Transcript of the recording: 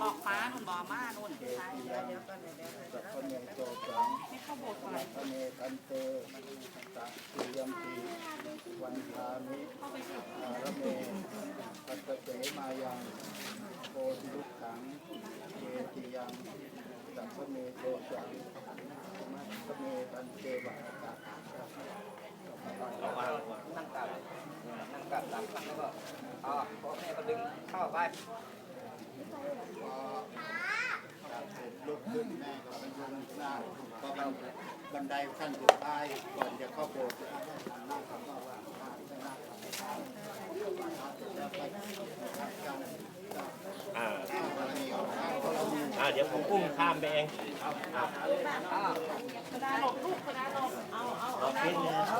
บอกฟ้านุ่นบอกมานุ่นเกติยังสัพพเมไม่เข้าโบสถ์ไปสัพพเมทันเตตักติยมปีวันทามิเข้าไปสิอารเมปัสสเสมายังโพธิลุกขังเกติยังสัพเมโตสังมัสสเมทันเตวะตะนั่งกลับนั่งกลับสามครั้งแล้วก็อ๋อพ่อแม่ก็ดึงเข้าไป พอจากเสร็จลุกขึ้นแม่ก็ไปยงหน้าก็บัน บันไดขั้นสุดท้ายก่อนจะเข้าโบสถ์นั่งคำว่าว่าไม่นั่งคำว่าแล้วไปกันอ่าข้าวกรณีเอาข้าวกรณีอ่าเดี๋ยวผมอุ้มข้ามไปเองอ้าวกระดาหลบลูกกระดาหลบเอาเอาเอา